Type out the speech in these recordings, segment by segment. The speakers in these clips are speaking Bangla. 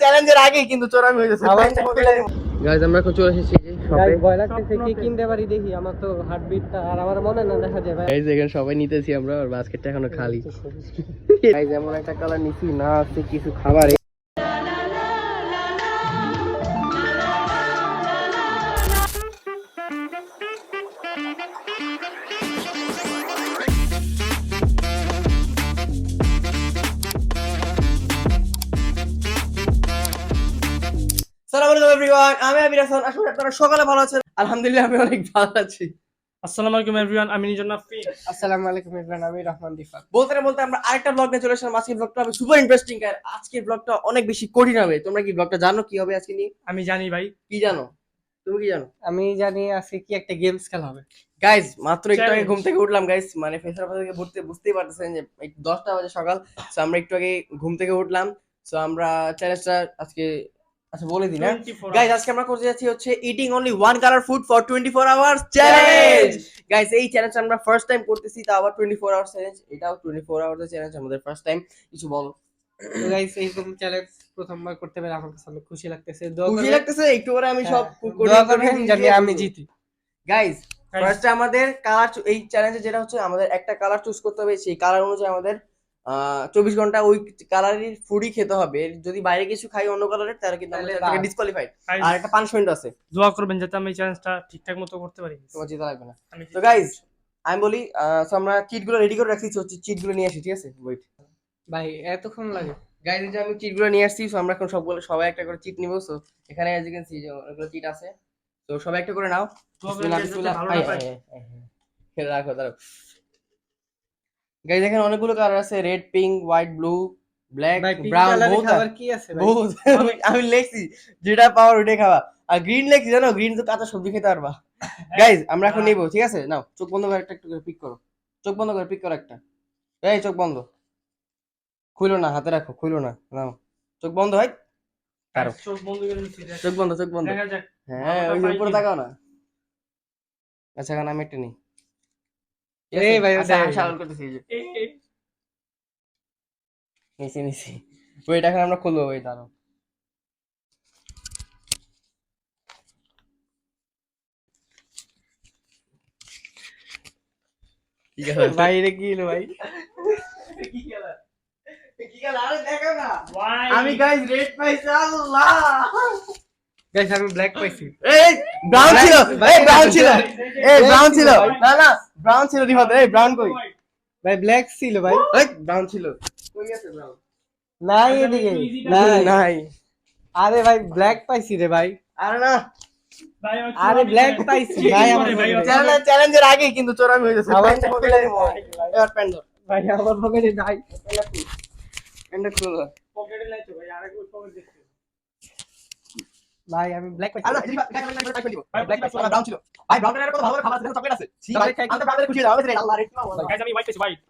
চ্যালেঞ্জের আগে কিন্তু চোরামি হয়ে যাচ্ছে গাইজ আমরা এখন চলে এসেছি শপে ভয় লাগতেছে কি কিনতে পারি দেখি আমার তো হার্টবিটটা আর আমার মনে না দেখা যায় ভাই। গাইজ এখানে সবাই নিতেছি আমরা আর বাস্কেটটা এখনও খালি। গাইজ এমন একটা কালার নিছি না আছে কিছু খাবার। এভরিওয়ান আমি আবির হাসান আশা করি আপনারা সকালে ভালো আছেন। আলহামদুলিল্লাহ আমি অনেক ভালো আছি। আসসালামু আলাইকুম এভরিওয়ান আমি নিজন নাফি। আসসালামু আলাইকুম ইমরান আমি রহমান দিফা বলতে না বলতে আমরা আরেকটা ব্লগ নিয়ে চলে আসলাম আজকের ব্লগটা হবে সুপার ইন্টারেস্টিং আর আজকের ব্লগটা অনেক বেশি কঠিন হবে। তোমরা কি ব্লগটা জানো কি হবে আজকে নিয়ে? আমি জানি ভাই। কি জানো? তুমি কি জানো? আমি জানি আজকে কি একটা গেমস খেলা হবে। গাইজ মাত্র একটু আগে ঘুম থেকে উঠলাম গাইজ মানে ফেসার পাশে থেকে ঘুরতে বুঝতেই পারতেছেন যে দশটা বাজে সকাল তো আমরা একটু আগে ঘুম থেকে উঠলাম। তো আমরা চ্যালেঞ্জটা আজকে আচ্ছা বলে দিই না। 24 গাইজ আজকে আমরা করতে যাচ্ছি হচ্ছে eating only one colour food for twenty four hours challenge guys এই চ্যালেঞ্জ আমরা ফার্স্ট টাইম করতেছি তা আবার টোয়েন্টি ফোর আওয়ার্স চ্যালেঞ্জ এটাও টোয়েন্টি ফোর আওয়ার্স চ্যালেঞ্জ আমাদের ফার্স্ট টাইম কিছু বলো। গাইস এইরকম চ্যালেঞ্জ প্রথমবার করতে পেরে আমার কাছে অনেক খুশি লাগতেছে। দোয়া খুশি লাগতেছে একটু পরে আমি সব হ্যাঁ, দোয়া করবেন জানি আমি জিতি। Guys, ফার্স্টে আমাদের কালার এই চ্যালেঞ্জে যেটা হচ্ছে আমাদের একটা কালার চুজ করতে হবে সেই কালার অনুযায়ী আমাদের চব্বিশ ঘণ্টা ওই কালারের ফুডই খেতে হবে। যদি বাইরে কিছু খাই অন্য কালারের তাহলে কিন্তু আমাদের ডিসকোয়ালিফাইড আর একটা পানিশমেন্ট আছে। দোয়া করবেন যাতে আমি চ্যালেঞ্জটা ঠিকঠাক মতো করতে পারি। তোমার জেতা লাগবে না। তো গাইজ আমি বলি আমরা চিটগুলো রেডি করে রাখছি হচ্ছে চিটগুলো নিয়ে আসি ঠিক আছে? ওয়েট ভাই এতক্ষণ লাগে। গাইজ যে আমি চিটগুলো নিয়ে আসছি so আমরা এখন সবগুলো সবাই একটা করে চিট নিবো so এখানে as you can see যে অনেকগুলো চিট আছে। তো সবাই একটা করে নাও। রাখো দাঁড়াও। গাইজ এখানে অনেকগুলো কালার আছে red pink white blue black brown বহুত কি আছে বহুত আমি লিখছি যেটা পাওয়ার ওটাই খাওয়া। আর গ্রিন লিখছি জানো? গ্রিন তো কাঁচা সবজি খেতে পারবা। গাইজ আমরা এখন নিবো ঠিক আছে? নাও চোখ বন্ধ করে একটা একটু করে পিক করো। চোখ বন্ধ করে পিক করো একটা। এই চোখ বন্ধ। খুলো না হাতে রাখো খুলো না নাও। চোখ বন্ধ হয় কারও। চোখ বন্ধ করে। চোখ বন্ধ চোখ বন্ধ। দেখা যাক। হ্যাঁ ওই উপরে? তাকাও না। আচ্ছা এখন আমি একটা নিই। এই? ভাই, আমি করতেছি নিছি নিছি ওয়েট এখন আমরা খুলবো ওই দাঁড়াও ভাই এটা কি ভাই কি খেলা কি খেলা আরে দেখো না আমি গাইস রেড পাইছি আল্লাহ গাইস আমি ব্ল্যাক পাইছি এই ব্রাউন ছিল। ভাই, এই ব্রাউন ছিল। এই ব্রাউন ছিল। না না ব্রাউন ছিল রিফাত এই ব্রাউন কই? ভাই ব্ল্যাক ছিল ভাই। এই ব্রাউন ছিল। কই আছে ব্রাউন নাই এদিকে। নাই। নাই। আরে ভাই ব্ল্যাক পাইছি রে ভাই। আরে না। আরে আমি- পাইছি, ভাই, আমার চ্যালেঞ্জের আগে কিন্তু চোরামি হয়ে যাচ্ছে আমার পকেটে। এবার প্যান্ট ভাই আমার পকেটে নাই। প্যান্টটা খুলে। পকেটে নাই তো ভাই, আরেক পকেট। ভাই আমি ব্ল্যাক আরে পাইছি রিফাত, ব্ল্যাক পাইছি, ব্রাউন ছিল। ভাই, ব্রাউন কালারের কত ভালো ভালো খাবার আছে, চকলেট আছে। ভাই, আমি তো ব্রাউনের খুশি red, আল্লাহ, আল্লাহ। Guys, আমি white পেয়েছি, white।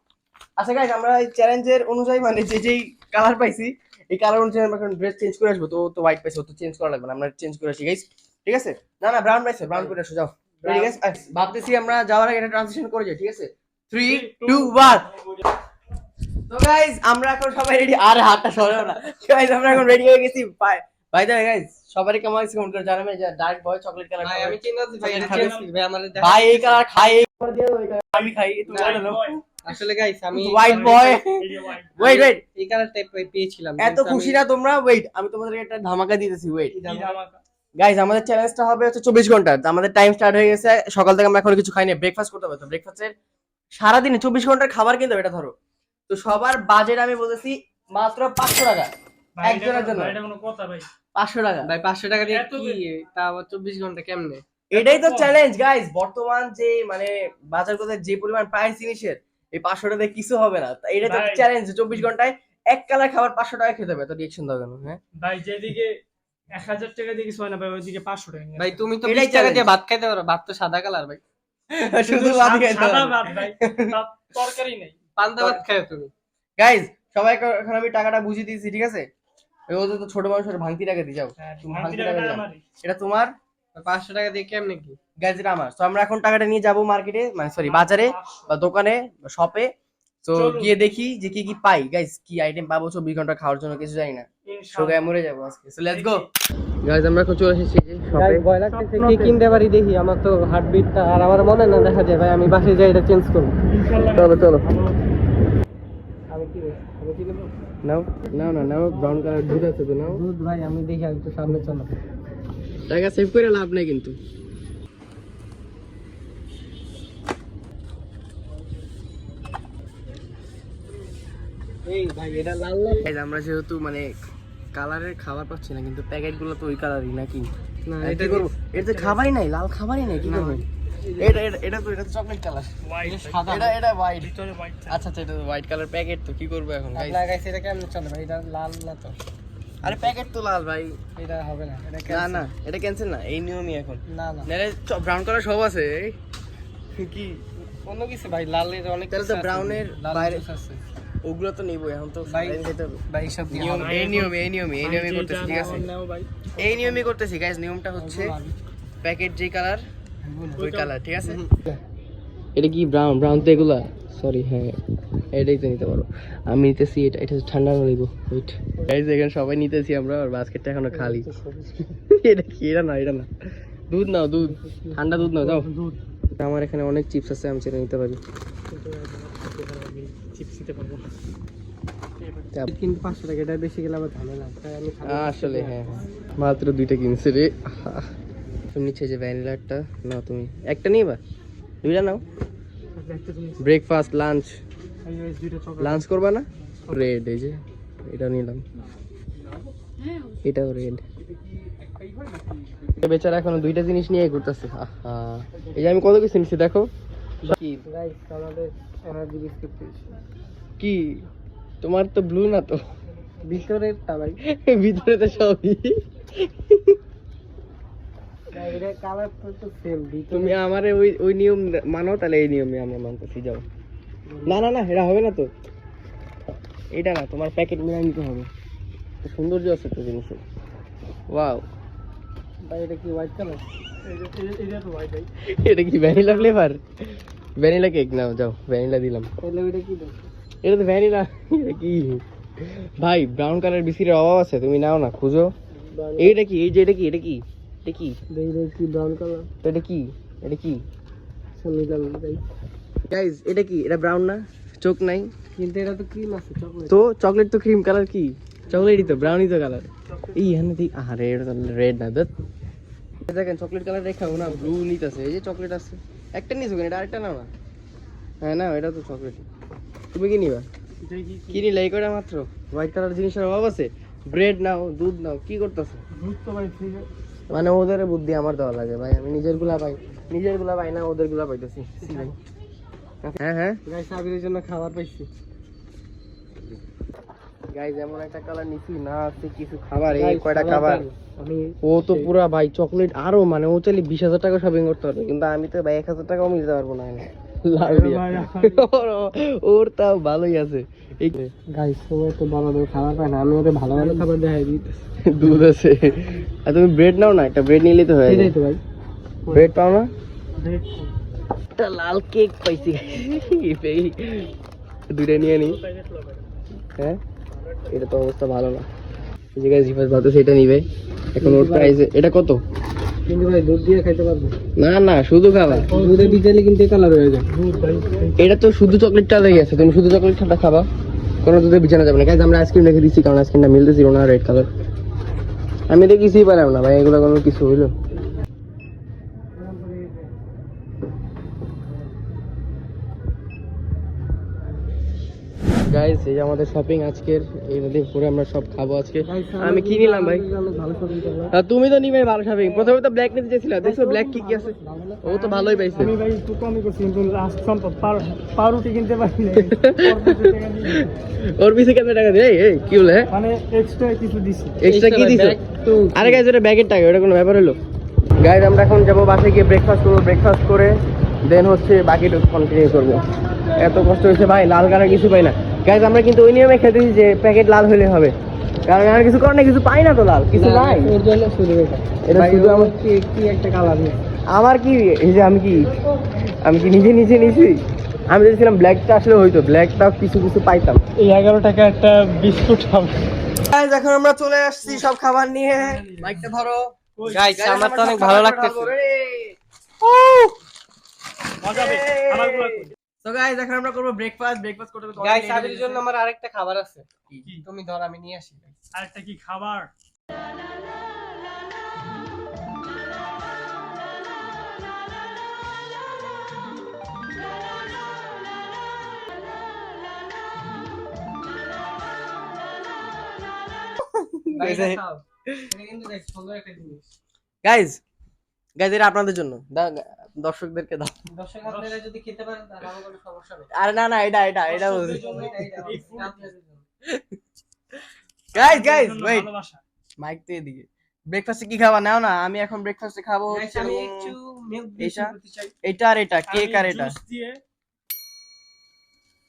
আচ্ছা গাইজ আমরা এই চ্যালেঞ্জের অনুযায়ী মানে যে যেই কালার পাইছি এই কালার অনুযায়ী আমরা এখন ড্রেস চেঞ্জ করে আসব। তো তো হোয়াইট পাইছে তো চেঞ্জ করা লাগবে না আমরা চেঞ্জ করে আসি গাইজ ঠিক আছে? না না ব্রাউন পাইছে ব্রাউন করে আসো যাও। ঠিক আছে আচ্ছা, ভাবতেছি আমরা যাওয়ার আগে এটা ট্রানজিশন করে যাই ঠিক আছে? থ্রি টু ওয়ান তো গাইজ আমরা এখন সবাই রেডি আরে হাতটা সরেও না। গাইজ আমরা এখন রেডি হয়ে গেছি। বাই বাই দ্য গাইজ সবারই কেমন আছে কমেন্ট করে জানাবেন। যে ডার্ক বয় চকলেট কালার ভাই আমি চিন্তা ভাই ভাই আমার ভাই এই কালার খাই এই দিয়ে এই colour আমি খাই তুমি জানো আসলে গাইস আমি হোয়াইট বয়। ওয়েট ওয়েট এই কালার টাইপ পেয়েছিলাম এত খুশি না তোমরা? ওয়েট আমি তোমাদেরকে একটা ধামাকা দিতেছি ওয়েট? ধামাকা? গাইজ আমাদের চ্যালেঞ্জটা হবে হচ্ছে চব্বিশ ঘণ্টা। তো আমাদের টাইম স্টার্ট হয়ে গেছে সকাল থেকে আমরা এখনও কিছু খাইনি। ব্রেকফাস্ট করতে হবে তো ব্রেকফাস্টের সারাদিনে চব্বিশ ঘণ্টার খাবার কিন্তু এটা ধরো। তো সবার বাজেট আমি বলেছি মাত্র পাঁচশো টাকা। একজনের জন্য। কথা। পাঁচশো টাকা। ভাই পাঁচশো টাকা দিয়ে কি? তা আবার চব্বিশ ঘণ্টা কেমনে? এটাই তো চ্যালেঞ্জ গাইজ বর্তমান যে মানে বাজার কোথায় যে পরিমাণ প্রাইস জিনিসের এই পাঁচশো টাকা কিছু হবে না। এটা তো চ্যালেঞ্জ চব্বিশ ঘন্টায় এক কালার খাবার পাঁচশো টাকা খেতে হবে। তো রিয়েকশন দাও কেন হ্যাঁ? ভাই, যেদিকে এক হাজার টাকা দিয়ে কিছু হয় না ভাই ওইদিকে পাঁচশো টাকা ভাই তুমি তো বিশ টাকা দিয়ে ভাত খাইতে পারো। ভাত তো সাদা কালার ভাই। শুধু ভাত খাইতে সাদা ভাত ভাই, তরকারি নেই। পান্তা ভাত খাও তুমি। গাইজ সবাই এখন আমি টাকাটা বুঝিয়ে দিয়েছি ঠিক আছে? ওদের তো ছোট মানুষের ভাঙতি টাকা দিয়ে যাও। হ্যাঁ, তুমি ভাঙতি টাকা এটা তোমার? পাঁচশো টাকা দিয়ে কেমনে কি? গাইজ এটা আমার। তো আমরা এখন টাকাটা নিয়ে যাব মার্কেটে মানে সরি বাজারে বা দোকানে বা শপে তো। গিয়ে দেখি যে কি কি পাই। গাইস কি আইটেম পাবো চব্বিশ ঘণ্টা খাওয়ার জন্য কিছু জানি না। সোগায় মরে যাব আজকে। সো লেটস গো গাইজ আমরা এখন চলে এসেছি শপে ভয় লাগতেছে। কি কিনতে পারি দেখি আমার তো হার্টবিটটা আর আমার মনে না দেখা যায় ভাই আমি বাসে যাই এটা চেঞ্জ করব। চলো চলো। নাও নাও না নাও ব্রাউন কালার দুধ আছে তো নাও। দুধ ভাই আমি দেখি একটু সামনে চলো। টাকা সেভ করে লাভ নাই কিন্তু। এই ভাই এটা লাল লাল। Guys, আমরা যেহেতু মানে কালারের খাবার পাচ্ছি না কিন্তু প্যাকেটগুলো তো ওই কালারই নাকি? না এটা এটা করব? এটা খাবারই নাই লাল খাবারই নাই কি করব? এটা এটা এটা তো এটা তো চকলেট কালার সাদা। এটা এটা হোয়াইট ভিতরে আচ্ছা আচ্ছা এটা হোয়াইট কালার প্যাকেট তো কি করব এখন? আপনার কাছে এটা কেমন চলে? ভাই এটা লাল না তো? আরে প্যাকেট তো লাল ভাই। এটা হবে না এটা না না এটা ক্যান্সেল না এই নিয়মই এখন। না না। ব্রাউন কালার সব আছে এই। কি অন্য কিছু ভাই লালের অনেক তাহলে তো কিছু আছে। বাইরে- ওগুলো তো নিবো এখন তো ভাই, ভাই সব নিয়ম এই নিয়মে এই নিয়মে এই নিয়মে ভাই, করতেছি ঠিক আছে? এই নিয়মই করতেছি গাইজ নিয়মটা হচ্ছে প্যাকেট যে কালার ওই কালার ঠিক আছে? এটা কি ব্রাউন ব্রাউন তো এগুলা? সরি হ্যাঁ এটাই তো নিতে পারো। আমি নিতেছি এটা এটা ঠান্ডা নিবো ওয়েট গাইজ এখানে সবাই নিতেছি আমরা আর বাস্কেটটা এখনও খালি। এটা কি? এটা না এটা না। দুধ নাও দুধ। ঠান্ডা দুধ নাও যাও। আমার এখানে অনেক চিপস আছে আমি সেটা নিতে পারি। চিপস নিতে পারব। কিন্তু পাঁচশো টাকা এটা বেশি গেলে আবার ঝামেলা। আসলে হ্যাঁ হ্যাঁ। মাত্র দুইটা কিনছে রে। তুমি নিচ্ছে যে ভ্যানিলাটা নাও তুমি। একটা নিবা? দুইটা নাও। Breakfast lunch. লাঞ্চ করবা না? রেড এই যে এটা নিলাম। এটাও রেড বেচারা এখনও দুইটা জিনিস নিয়ে ঘুরতেছে। আহা। এই যে আমি কত কিছু নিচ্ছি দেখো। কি? তোমার তো ব্লু না তো? ভিতরের ভিতরে তো সবই ভাই, এটা কালার তো তো সেম ভিতরে তুমি আমারে ওই ওই নিয়ম মানো তাহলে এই নিয়মে আমরা মানতেছি যাও। না না না এটা হবে না তো। এটা না তোমার প্যাকেট মিলাই নিতে হবে। সৌন্দর্য আছে তো জিনিসের ওয়াও ভাই এটা কি হোয়াইট কালার তো white ভাই। এটা কি ভ্যানিলা ফ্লেভার ভ্যানিলা কেক নাও যাও ভ্যানিলা দিলাম। ওইটা কি এটা তো ভ্যানিলা এটা কি? ভাই ব্রাউন কালার বিস্কিটের অভাব আছে তুমি নাও না খুঁজো। এইটা কি এই যে এটা কি এটা কি? এটা কি? কি ব্রাউন কালার তো এটা কি? এটা কি? সামনে যাবে গাইজ এটা কি? এটা ব্রাউন না? চোখ নাই? কিন্তু এটা তো ক্রিম আছে চকলেট তো চকলেট তো ক্রিম কালার কি? চকলেটই তো ব্রাউনই তো কালার এই দিই আরে এটা তো রেড না দেখ দেখেন চকলেট কালার দেখাবো না ব্লু নিতেছে। এই যে চকলেট আছে। একটা নিয়েছো এটা আরেকটা নাও না? হ্যাঁ না এটা তো চকলেট তুমি কি নিবা? কি নিলে? এই কটা মাত্র? হোয়াইট কালার জিনিসের অভাব আছে? ব্রেড নাও দুধ নাও কি করতেছো? দুধ তো ভাই ফ্রিজে মানে ওদের বুদ্ধি আমার দেওয়া লাগে ভাই। আমি নিজেরগুলা পাই নিজেরগুলা পাই না ওদেরগুলা পাইতেছি। হ্যাঁ হ্যাঁ। গাইস আবিরের জন্য খাবার পাইছি। এমন একটা কালার নিছি না আছে কিছু খাবার এই কয়টা খাবার ও তো পুরা ভাই চকলেট আরও মানে ও চাইলে বিশ হাজার টাকা শপিং করতে পারবে কিন্তু আমি তো ভাই এক হাজার টাকাও মিলতে পারব না ওর তাও ভালোই আছে। এই গাইস সবাই তো ভালো ভালো খাবার পায় না আমি ওদের ভালো ভালো খাবার দেখাই দিই দুধ আছে। আর তুমি ব্রেড নাও না একটা ব্রেড নিলেই তো হয়ে যায়। তো ভাই। ব্রেড পাও না? একটা লাল কেক পাইছি। এই দুইটা নিয়ে নি। হ্যাঁ? এটা তো অবস্থা ভালো না। ভাবতে সেটা নিবে। এখন ওর প্রাইস এটা কত? কিন্তু ভাই দুধ দিয়ে খাইতে পারব। না না শুধু খাবা। দুধে ভিজালে কিন্তু কালার হয়ে যায়। এটা তো শুধু গেছে তুমি শুধু চকলেটটা খাবা। কোনো দুধে যাবে না। আমরা আইসক্রিম রেখে দিচ্ছি কারণ আইসক্রিমটা মিলতেছিল না রেড কালার আমি তো কিছুই পারলাম না ভাই এগুলো কোনো কিছু হইল। গাইজ এই আমাদের শপিং আজকের এই নদী ঘুরে আমরা সব খাব আজকে। আমি কি নিলাম ভাই? আর তুমি তো নিবে ভালো শপিং প্রথমে তো ব্ল্যাক নিতে চেয়েছিলা দেখছ ব্ল্যাক কি কি আছে? ও তো ভালোই পাইছে। আমি ভাই একটু কমই করছি কিন্তু লাস্ট সম্পদ পার পাউরুটি কিনতে পারি নাই। ওর পিছে কত টাকা দেয়? এই কি বলে মানে এক্সট্রা কিছু দিছি। এক্সট্রা কি দিছো? আরে গাইজ ওটা ব্যাগের টাকা ওটা কোনো ব্যাপার হলো? গাইজ আমরা এখন যাব বাসে গিয়ে ব্রেকফাস্ট করব ব্রেকফাস্ট করে দেন হচ্ছে বাকিটা কন্টিনিউ করব। এত কষ্ট হয়েছে ভাই লাল কালার কিছু পাই না। গাইজ আমরা কিন্তু ওই নিয়মে খেতেছি যে প্যাকেট লাল হলে হবে। কারণ আর কিছু করার কিছু পাই না তো লাল কিছু নাই। ওর জন্য শুধু এটা এটা শুধু আমার কি কি একটা কালার নেই আমার কি এই যে আমি কি আমি কি নিজে নিজে নিছি? আমি ভেবেছিলাম ব্ল্যাকটা আসলে হইতো ব্ল্যাকটাও কিছু কিছু পাইতাম। এই এগারো টাকা একটা বিস্কুট খাব গাইজ এখন আমরা চলে আসছি সব খাবার নিয়ে। মাইকটা ধরো। Guys, আমার তো অনেক ভালো লাগতেছে। মজা হবে আমারগুলো তো গাইজ এখন আমরা করব ব্রেকফাস্ট ব্রেকফাস্ট করতে করতে গাইস হয়ে জন্য আমার আরেকটা খাবার আছে। কি? তুমি ধর আমি নিয়ে আসি। আরেকটা কি খাবার? এটা। গাইজ গাইজ আপনাদের জন্য। দর্শকদেরকে দাও। দর্শক আপনারা যদি খেতে পারেন তাহলে কোনো সমস্যা নেই আরে না না এটা এটা এটা। গাইজ গাইজ ওয়েট মাইক তো এদিকে। ব্রেকফাস্টে কি খাবার নাও না আমি এখন ব্রেকফাস্টে খাব হচ্ছে আমি একটু milk এটা? বিস্কুট করতে চাই। এটা আর এটা কেক আর এটা।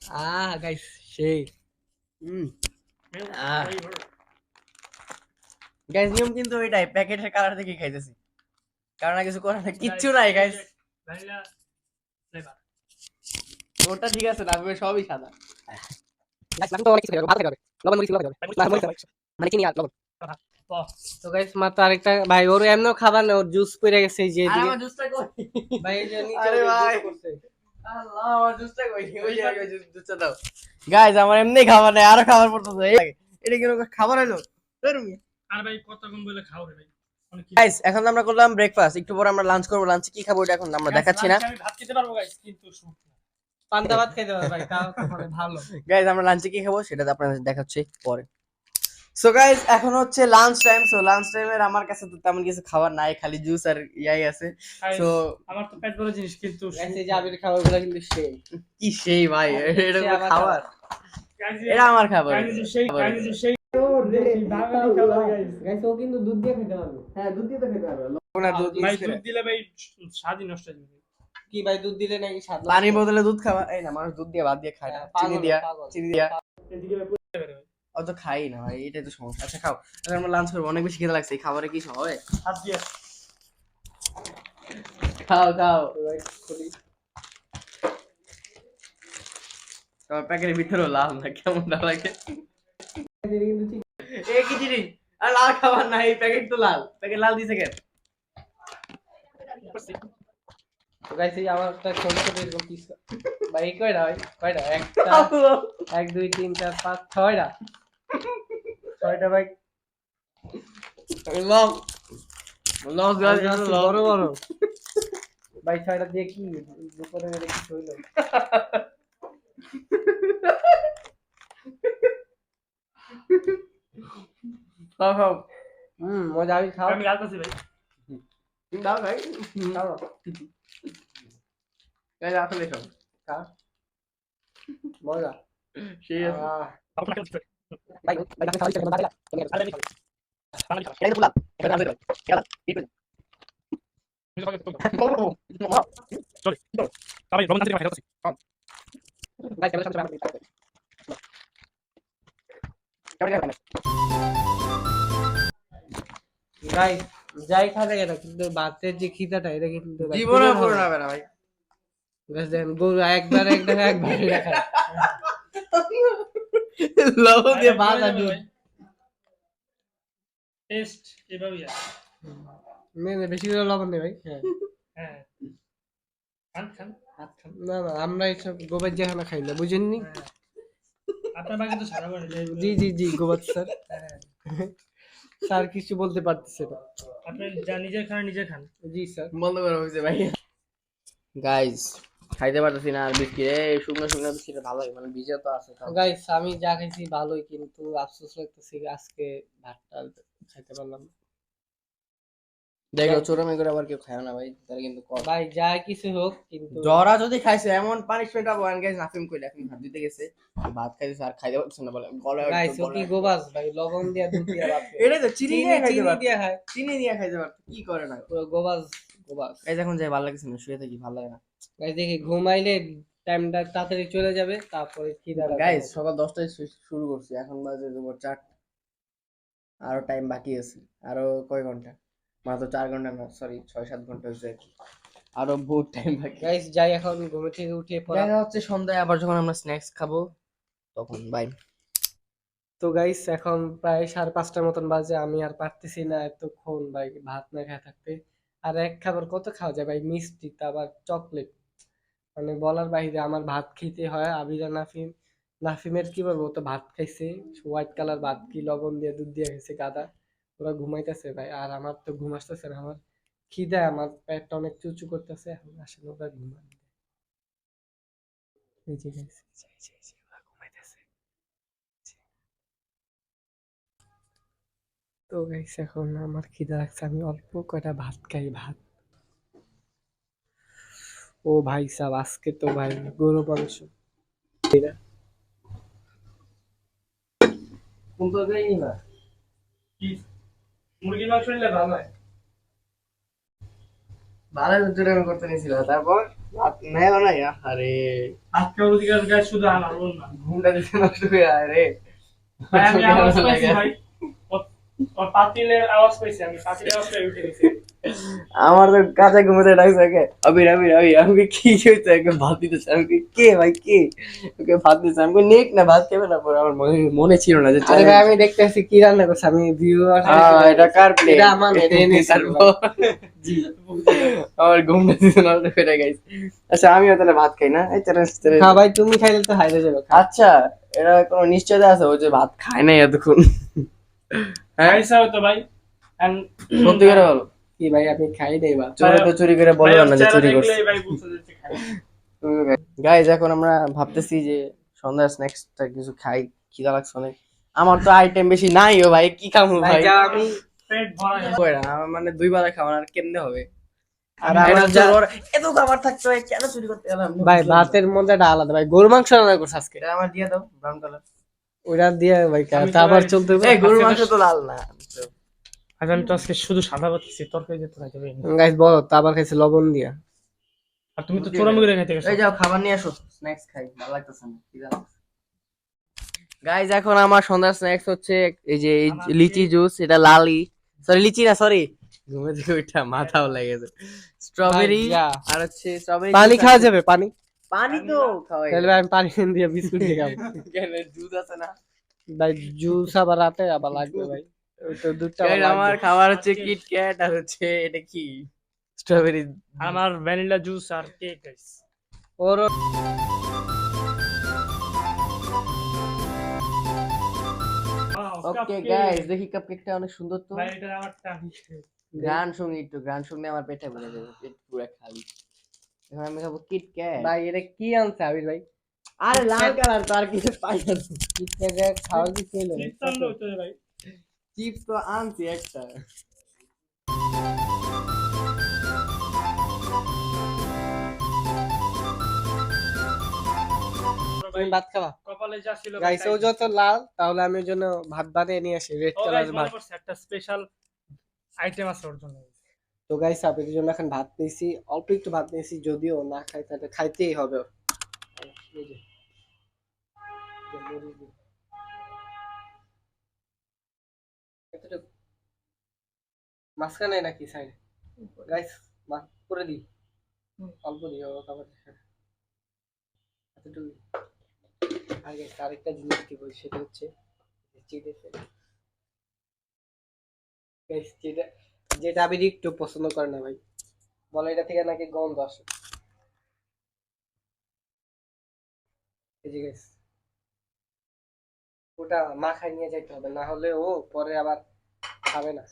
আহ, guys, সেই। হুম। গাইজ নিয়ম কিন্তু এটাই প্যাকেটের কালার দেখে খাইতেছি। কারণ আর কিছু করার কিচ্ছু নাই গাইজ ওটা ঠিক আছে আমি সবই সাদা তো অনেক কিছু। লবণ, মরিচ। মানে চিনি আর লবণ। তো গাইস মাত্র আরেকটা ভাই ওর এমনও খাবার না ওর জুস পড়ে গেছে যে আমার জুসটা কই ভাই এই যে নিচে আরে ভাই। আল্লাহ আমার জুসটা কই ওই ওই জুসটা দাও গাইজ আমার এমনি খাবার নাই আরও খাবার পড়তেছে লাগে। এটা কি খাবার হলো আর ভাই কতক্ষণ বলে খাও রে ভাই গাইজ এখন আমরা করলাম ব্রেকফাস্ট একটু পরে আমরা লাঞ্চ করব। লাঞ্চে কি খাব এটা এখন আমরা দেখাচ্ছি না। আমি ভাত খেতে পারব গাইস কিন্তু পান্তা ভাত খেতে হবে ভাই তাও তো ভালো। গাইজ আমরা লাঞ্চে কি খাব সেটা আপনাদের দেখাচ্ছি পরে। সো গাইজ এখন হচ্ছে লাঞ্চ টাইম সো লাঞ্চ টাইমের আমার কাছে তো তেমন কিছু খাবার নাই খালি জুস আর ইয়াই আছে। সো আমার তো পেট ভরা জিনিস কিন্তু গাইস এই যে আবির খাবারগুলো কিন্তু সেই। কি সেই ভাই? এটা খাবার? এটা আমার খাবার। সেই দেশি বাঙালি খাবার guys। গাইস ও কিন্তু দুধ দিয়ে খেতে পারবে। হ্যাঁ দুধ দিয়ে তো খেতে পারবে। লবণ আর দুধ ভাই দুধ দিলে ভাই স্বাদই নষ্ট হয়ে যাবে। কি ভাই দুধ দিলে নাকি স্বাদ পানির বদলে দুধ খাওয়া এই না মানুষ দুধ দিয়ে ভাত দিয়ে খায় না। হ্যাঁ, চিনি দিয়া চিনি দিয়া। অত খাই না ভাই এটাই তো সমস্যা। আচ্ছা খাও। আমরা লাঞ্চ করব। অনেক বেশি খেতে লাগছে এই খাবারে কি হবে? হাত খাও খাও। প্যাকেটের ভিতরেও লাল না কেমন না লাগে? এ কি জিনিস? আর লাল খাবার না এই প্যাকেট তো লাল। প্যাকেট লাল দিছে কেন গাইস এই আমার একটা ছোট ছোট এরকম পিস ভাই এই কয়টা ভাই? কয়টা? একটা এক দুই তিন চার পাঁচ ছয়টা। ছয়টা ভাই। লং লং বড় বড়। ভাই ছয়টা দিয়ে কি? দুপুরে মেরে কিছু হইল খাও খাও হুম মজা আমি খাও আমি রাখতেছি ভাই দাও ভাই খাও গাইজ আসলে খাও খাও মজা সেই আছে আহ, আপনার কাছে চলে। ভাই ভাই কাছে খাওয়াই চলে, বাংলা আরে আমি খাব। বাঙালি খাবার। এটা তো লাল এটা লাল দেবে কেলা এটা আমি তোমাকে বলব। চলে, চলো। সবাই রমজান ভাই যাই খাবে কেন কিন্তু ভাতের যে খিদাটা এটা কিন্তু জীবনে পূরণ হবে। না। হবে ভাই। গাছ দেখেন গরু একবার একবার একবার লবণ দিয়ে ভাত আর দুধ। টেস্ট এভাবেই আছে। নে, নে, বেশি করে লবণ দে ভাই। হ্যাঁ হ্যাঁ। খান খান হাত না না আমরা এইসব গোবর যেখানে খাই না বুঝেননি? আপনার বাকি তো সারা জি জি জি গোবর স্যার। স্যার কিছু বলতে পারতেছে না। আপনি যা নিজের খান নিজে খান। জি স্যার। বন্ধ করে হয়েছে ভাই। গাইস খাইতে পারতেছি না আর বিস্কিট। এই শুকনো শুকনো বিস্কিট ভালো লাগে মানে ভিজে তো আছে। গাইস আমি যা খাইছি ভালোই কিন্তু আফসোস লাগতেছে আজকে ভাতটা খাইতে পারলাম না। দেখো চোরামি করে আবার কেউ খায় না ভাই তাহলে কিন্তু ভাই যা কিছু হোক কিন্তু জরা যদি খাইছে এমন পানিশমেন্ট পাবো আর গাইস নাফিম কইলে এখন ভাত দিতে গেছে ভাত খাইছে আর খাইতে না বলে গলায় গাইস ও কি গোবাস ভাই লবণ দিয়া দুধ দিয়া ভাত। এটাই তো চিনি দিয়ে খাইতে চিনি দিয়া খায়। চিনি দিয়ে খাইতে পারতো কি করে না? গোবাস গোবাস গাইস এখন যাই ভালো লাগছে না শুয়ে থাকি ভালো লাগে না। গাইস দেখি ঘুমাইলে টাইমটা তাড়াতাড়ি চলে যাবে তারপরে কি লাগবে। গাইস সকাল দশটায় শু- শুরু করছি এখন বাজে দুপুর চার আরও টাইম বাকি আছে আরও কয় ঘণ্টা? মাত্র চার ঘণ্টা না সরি ছয় সাত ঘণ্টা হয়েছে। আর কি। আরও বহুত টাইম বাকি। গাইস যাই এখন ঘুম থেকে উঠে পড়া দেখা হচ্ছে সন্ধ্যায় আবার যখন আমরা স্ন্যাক্স খাব তখন বাই তো গাইস এখন প্রায় সাড়ে পাঁচটার মতন বাজে আমি আর পারতেছি না এতক্ষণ ভাই ভাত না খেয়ে থাকতে। আর এক খাবার কত খাওয়া যায় ভাই? মিষ্টি তা আবার চকলেট মানে বলার বাইরে আমার ভাত খেতে হয় আবিরা নাফিম। নাফিমের কি বলব তো ভাত খাইছে হোয়াইট কালার ভাত কি লবণ দিয়ে দুধ দিয়ে খেয়েছে গাদা। ওরা ঘুমাইতেছে ভাই, আর আমার তো ঘুম আসতেছে না, আমার খিদে, আমার পেটটা অনেক চুচু করতেছে, এখন আসলে ওরা ঘুমান তো গাইস এখন আমার খিদে লাগছে, আমি অল্প কয়টা ভাত খাই, ভাত। ও ভাই সাব আজকে তো ভাই গরু মাংস। দেয়নি না মুরগির মাংস নিলে ভালো হয়। ভালো জোরে আমি করতে নিয়েছিলাম। তারপর নেই? না আরে আজকে ওদিকে গায়ে শুধু আনার না। ঘুমটা দিতে নষ্ট হয়ে আরে। আমি আওয়াজ পাইছি ভাই। ওর পাতিলের আওয়াজ পাইছি আমি। পাতিলের আওয়াজ পেয়ে উঠে গেছি। আমার তো কাছে ঘুমোতে ডাকছে ওকে আবির আবির আবির আমি কি হইতো একে ভাত দিতেছে আমি কে ভাই কে? ওকে ভাত দিতেছে আমি নেক না ভাত খাবে না পরে আমার মনে মনে ছিল না যে আরে ভাই আমি দেখতেছি কি রান্না করছে আমি ভিউ এটা কার প্লেট এটা আমার আমার ঘুমটা দিতে নষ্ট হয়ে গেছে। আচ্ছা আমিও তাহলে ভাত খাই না? এই চ্যালেঞ্জ হ্যাঁ ভাই তুমি খাইলে তো হাইরে যাবে আচ্ছা এটা কোনো নিশ্চয়তা আছে ও যে ভাত খায় নাই এতক্ষণ? হ্যাঁ হতো ভাই। সত্যি করে বলো। কি ভাই আমি খাই নাই বা? চোরে তো চুরি করে বলবে না যে চুরি করছে। গাইজ এখন আমরা ভাবতেছি যে সন্ধ্যার স্ন্যাক্সটা কিছু খাই খিদা লাগছে অনেক। আমার তো আইটেম বেশি নাই ও ভাই কি খাব ভাই আমি পেট ভরা মানে দুই বেলা খাওয়ার আর কেমনে হবে? আর আমার এত খাবার থাকতে কেন চুরি করতে গেলাম ভাই ভাতের মজাটা আলাদা। ভাই গরু মাংস রান্না করছে আজকে। আমার দিয়ে দাও ব্রাউন কালার ওইটা দিয়ে ভাই তারপর চলতে গরুর মাংস তো লাল না। আজ আমি তো আজকে শুধু সাদা ভাত খেয়েছি তরকারি যেতে খাইতে পারিনি গাইস বলো তারপর খাইছে লবণ দিয়া। আর তুমি তো চোরামুখি খাইতে গেছো। এই যাও খাবার নিয়ে আসো স্ন্যাক্স খাই ভালো লাগতেছে না গাইজ এখন আমার সন্ধ্যার স্ন্যাক্স হচ্ছে এই যে লিচি জুস এটা লালি। সরি লিচি না সরি ঘুমে থেকে ওইটা মাথাও লেগেছে স্ট্রবেরি আর হচ্ছে স্ট্রবেরি পানি খাওয়া যাবে পানি? পানি তো খাওয়াই তাহলে আমি পানি দিয়ে বিস্কুট দিয়ে খাব। কেন জুস আছে না? ভাই জুস আবার রাতে আবার লাগবে ভাই। তো দুধটা আমার খাবার হচ্ছে কিট ক্যাট আর হচ্ছে এটা কি? স্ট্রবেরি আমার ভ্যানিলা জুস আর কেক গাইস ওর ওকে গাইস দেখি কাপকেকটা অনেক সুন্দর তো। ভাই এটা আমার টানি গান শুনি একটু গান শুনলে আমার পেটে ভরে যাবে পেট পুরো খালি। এখন আমি খাব কিট ক্যাট ভাই এটা কি আনছে আবির ভাই? আরে লাল কালার তো আর কিছু পাই না। কিটক্যাট খাওয়া কি ছিল? ভাই। চিপস তো আনছি একটা তুমি ভাত খাবা? কপালে যা ছিল গাইস ও যত লাল তাহলে আমি জন্য ভাত বানিয়ে নিয়ে আসি রেড ভাত। একটা স্পেশাল আইটেম আছে ওর জন্য। তো গাইস আবির জন্য এখন ভাত নিয়েছি অল্প একটু ভাত নিয়েছি যদিও না খাই তাহলে খাইতেই হবে। এতটুকু। মাঝখানে নাকি সাইড গাইস করে দিই। অল্প দিই খাবার এতটুকু আর আরেকটা জিনিস কি বলছি সেটা হচ্ছে চিড়ে গাইস যেটা যেটা আবির একটু পছন্দ করে না ভাই বলে এটা থেকে নাকি গন্ধ আসে। এই যে guys, ওটা মাখায় নিয়ে যাইতে হবে না হলে ও পরে আবার খাবে না।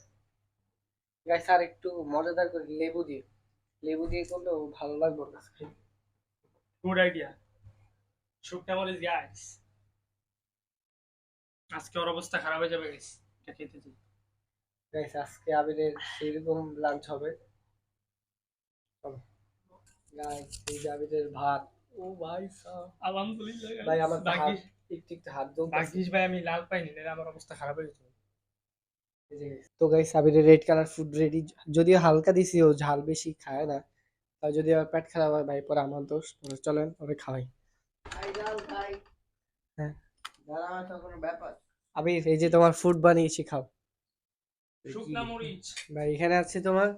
গাইস আর একটু মজাদার করে লেবু দিয়ে। লেবু দিয়ে করলে ও ভালো লাগবে ওর কাছে। গুড আইডিয়া শুকনা মরিচ গাইস আজকে ওর অবস্থা খারাপ হয়ে যাবে গাইস এটা খেতে চাই। গাইস আজকে আবিরের সেরকম লাঞ্চ হবে। গাইস এই যে আবিরের ভাত। ও ভাই সাহ আলহামদুলিল্লাহ। ভাই আমার একটু একটু হাত দৌড় ভাগ্যিস ভাই আমি লাল পাইনি আমার অবস্থা খারাপ হয়ে যেত। তো গাইস আবিরের রেড কালার ফুড রেডি যদিও হালকা দিছি ও ঝাল বেশি খায় না তাও যদি আবার পেট খারাপ হয় ভাই পরে আমার দোষ পরে চলেন ওরে খাওয়াই। হ্যাঁ। আমার আবির এই যে তোমার ফুড বানিয়েছি খাও। শুকনা মরিচ। ভাই এখানে আছে তোমার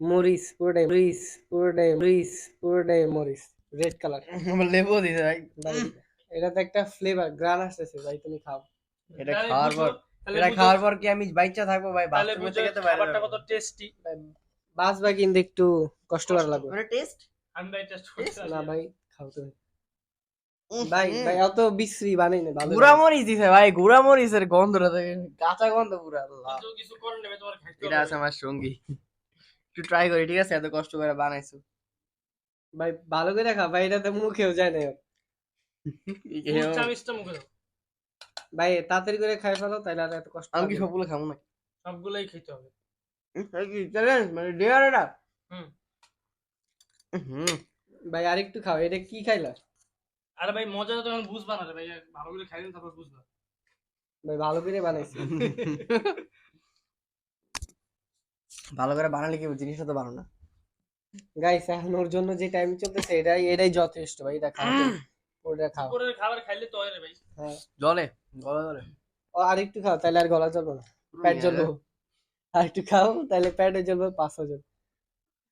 মরিস পুরোটাই মরিস পুরোটাই মরিস পুরোটাই মরিস রেড কালার আমার লেবু দিতে ভাই। ভাই এটাতে একটা ফ্লেভার গ্রান আসতেছে ভাই তুমি খাও। এটা খাওয়ার পর এটা খাওয়ার পর কি আমি বাইচা থাকব ভাই? বাথরুমে থেকে তো বাইরে খাবারটা কত টেস্টি বাস ভাই কিন্তু একটু কষ্ট করা লাগবে। মানে টেস্ট আমি ভাই টেস্ট করতে না ভাই খাও তুমি। ভাই ভাই অত বিশ্রী বানাই না ভালো গুড়া মরিচ দিছে ভাই গুড়া মরিচের গন্ধটা দেখে কাঁচা গন্ধ পুরো আল্লাহ। কিছু করেন নেবে তোমার খাইতে এটা আছে আমার সঙ্গী। একটু ট্রাই করি ঠিক আছে? এত কষ্ট করে বানাইছো। ভাই ভালো করে খা ভাই এটা এটাতে মুখেও যায় না। চা মুখে দাও। ভাই তাড়াতাড়ি করে খাই ফেলো তাইলে আর এত কষ্ট আমি কি সবগুলো খাব না সবগুলাই খেতে হবে। চ্যালেঞ্জ মানে ডিয়ার এটা? হুম। ভাই আরেকটু খাও এটা কি খাইলা? আরে ভাই মজাটা তো এখন বুঝবা না রে ভাই ভালো করে খাইলে তারপর বুঝবা। ভাই ভালো করে বানাইছি। ভালো করে বানালে কি জিনিসটা তো ভালো না গাইস এখন ওর জন্য যে টাইম চলতেছে এটাই এটাই যথেষ্ট ভাই এটা খাও ওটা খাও। করে খাবার খাইলে তো হয় রে ভাই। হ্যাঁ। জলে গলা জলে ও আরেকটু খাও তাহলে আর গলা জ্বলবে না। পেট জ্বলবো। আরেকটু খাও তাহলে পেটে জ্বলবে পাঁচশো জন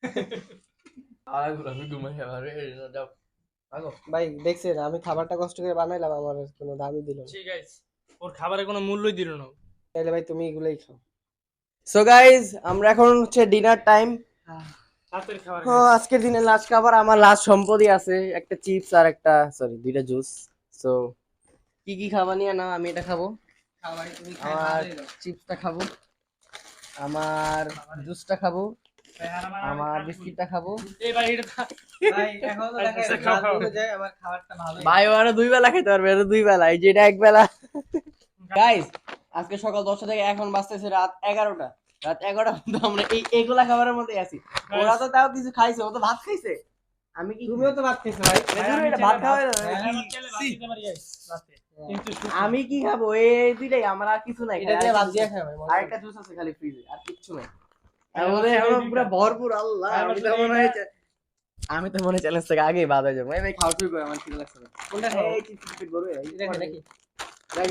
আমি ঘুমাই আবার যাও। ভাই দেখছেন আমি খাবারটা কষ্ট করে বানাইলাম আমার কোনো দামই দিল না। ঠিক আছে। ওর খাবারে কোনো মূল্যই দিল না তাহলে ভাই তুমি এগুলোই খাও। সো গাইজ আমরা এখন হচ্ছে ডিনার টাইম ও আজকের দিনে লাস্ট খাবার আমার লাস্ট সম্পদই আছে একটা চিপস আর একটা সরি দুইটা জুস সো কি কি খাবার নিয়ে? না আমি এটা খাব। আমার চিপসটা খাব আমার জুসটা খাব আমার বিস্কিটটা খাব। ভাই ভাই ওরা দুই বেলা খেতে পারবে এটা দুই বেলা এই যেটা এক বেলা। গাইস। আজকে সকাল দশটা থেকে এখন বাজতেছে রাত এগারোটা। রাত এগারোটা পর্যন্ত আমরা এই এগুলা খাবারের মধ্যে আছি। ওরা তো তাও কিছু খাইছে ও তো ভাত খাইছে। আমি কি তুমিও তো ভাত খেয়েছো ভাই। এটা ভাত খাওয়া যাবে। কিন্তু আমি কি খাব? এই দুইটাই আমার আর কিছু নাই। এটা দিয়ে ভাত দিয়ে ভাই আরেকটা জুস আছে খালি ফ্রিজে আর কিচ্ছু নাই। আমাদের এখন পুরো ভরপুর আল্লাহ। আমি তো মনে হয় আমি তো মনে চ্যালেঞ্জ থেকে আগেই বাধা যাব। এই ভাই খাওয়া শুরু করে আমার খিদে লাগছে কোনটা খাও এই চিপস টিপস করবে এটা নাকি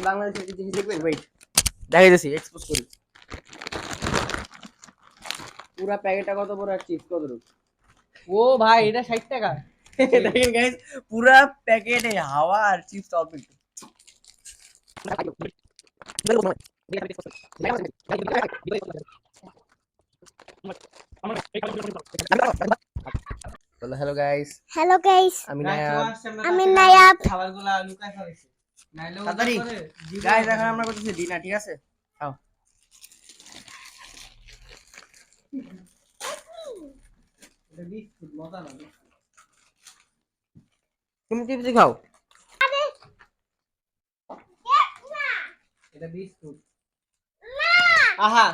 বাংলাদেশের কিছু জিনিস দেখবেন? ওয়েট দেখাই দিছি এক্সপোজ করি। পুরা প্যাকেটটা কত বড় আর চিপস কত ও ভাই এটা ষাট টাকা। দেখেন গাইস পুরা প্যাকেটে হাওয়া আর চিপস অল্প একটু হ্যালো গাইস হ্যালো গাইস আমি নায়াব। আমরা আমি নায়াব। খাবারগুলা লুকায় ফেলেছি। নাইলে গাইস এখন আমরা করতেছি ডিনার ঠিক আছে খাও এটা বিস্কুট মজা না তুমি চিপস খাও? এটা বিস্কুট আহা।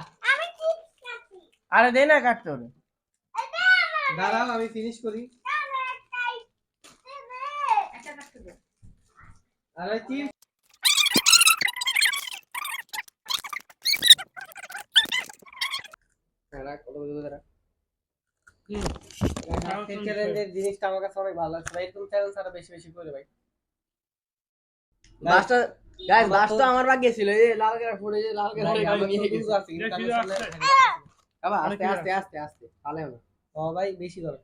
আরে দে না কাটতে ওরে দাঁড়াও আমি ফিনিশ করি। আরে চ্যালেঞ্জের জিনিসটা আমার কাছে অনেক ভালো লাগছে। ভাই এরকম চ্যালেঞ্জ আরও বেশি বেশি করে ভাই। গাইস আমার তো- তো আমার ভাগ্যে ছিল। এই লাল ফুটে যে লাল আমি নিয়ে গেছি। অনেক আস্তে আস্তে আস্তে আস্তে। পালে না ও ভাই বেশি করে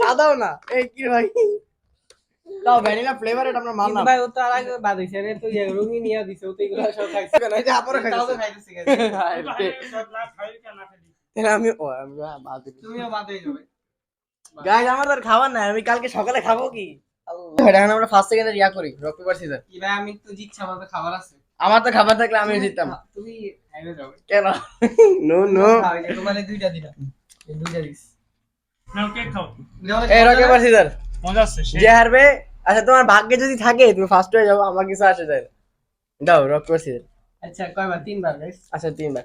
সাদাও না। এই কি ভাই। তাও ভ্যানিলা ফ্লেভার এটা আমরা কিন্তু মানলাম ভাই ও তো আর আগে বাদ হইছে রে তো রঙিন নিয়ে দিছে ও তো এগুলো সব খাইছে। কেন এই যে আপরও তাও তো খাইছে খাইতেছি। guys। ভাই, রে। সব না খাই না খাই? আমি ও আমি বাদ তুমিও বাদ যাবে। গাইস আমার আর খাবার নাই আমি কালকে সকালে খাব কি? এখন আমরা ফার্স্ট সেকেন্ডের ইয়া করি রক পেপার সিজার কি ভাই আমি তো জিতছি আমার তো খাবার আছে। আমার তো খাবার থাকলে আমি জিততাম। তুমি হেরে যাবে কেন? নো নো তোমার দুইটা দিলাম। দুইটা দিস। নাও, কেক খাও। এই রক পেপার সিজার মজা আসছে, যে হারবে আচ্ছা তোমার ভাগ্যে যদি থাকে তুমি ফার্স্ট হয়ে যাব আমার কিছু আসে যায় দাও রক পেপার সিজার আচ্ছা কয়বার? তিনবার আচ্ছা তিনবার।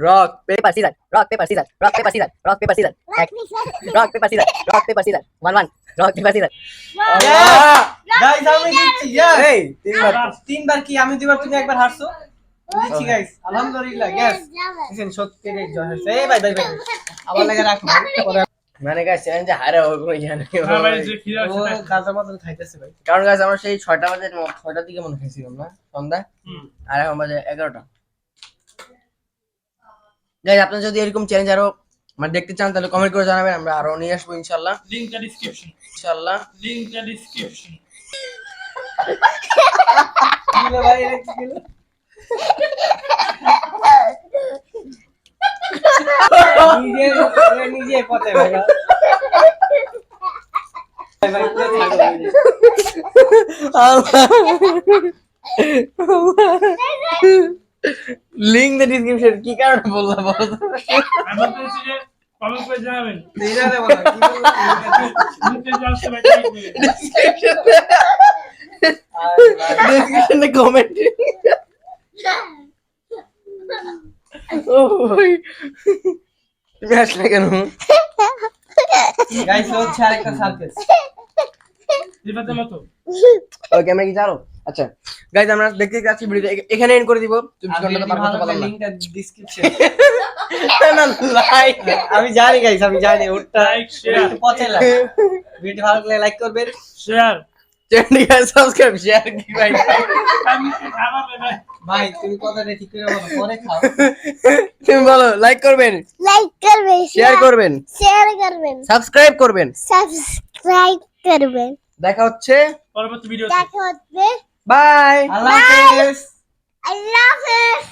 Rock paper scissors. Rock paper scissors. Rock paper scissors. Rock paper scissors. Heck. rock paper scissors. Rock paper scissors. One one. Rock paper scissors. Guys আমি জিতছি yes এই তিনবার তিনবার কি? আমি দুবার তুমি একবার হারছো? জিতছি গাইস আলহামদুলিল্লাহ গ্যাস দেখেন সত্যি রে জয় হয়েছে। এই ভাই ভাই ভাই। আবার লাগে রাখো মানে চ্যালেঞ্জে হারা হবে কোনো ইয়া নেই ভাই যে খিদা ও। মতন খাইতেছে ভাই। কারণ আমরা সেই ছয়টা বাজে ছয়টার দিকে মনে খাইছিলাম না সন্ধ্যা। আর এখন বাজে এগারোটা। গাইজ আপনার যদি এরকম চ্যালেঞ্জ আরও মানে দেখতে চান তাহলে কমেন্ট করে জানাবেন আমরা আরও নিয়ে আসব ইনশাল্লাহ লিঙ্কটা ডিসক্রিপশন ইনশাল্লাহ লিঙ্কটা ডিসক্রিপশন ভাই? নিজে নিজে পথে ভাই। ভাই, ভাই, লিঙ্ক দ্য ডিসক্রিপশন কি কারণে বললাম বলো তো? আমরা তো হচ্ছে যে কমেন্ট করে জানাবেন। এইটা দেবো না, কি বলল? লিঙ্কটা যে ভাই তাই বলে। আরে ভাই, ডিসক্রিপশনে কমেন্ট ও তুমি আসলে কেন? Guys, হচ্ছে আরেকটা সার্কাস রিফাতের মতো ওকে আমরা কি জানো? আচ্ছা গাইজ আমরা দেখতে যাচ্ছি ভিডিও এখানে এন্ড করে দিব। তুমি লাইক আমি জানি গাইজ আমি জানি ওটা লাইক ভিডিও ভালো লাগলে লাইক করবেন। শেয়ার শেয়ার তুমি বলো লাইক করবেন শেয়ার করবেন সাবস্ক্রাইব করবেন দেখা হচ্ছে পরবর্তী ভিডিও দেখা হচ্ছে। বাই আল্লাহ হাফেজ আল্লাহ হাফেজ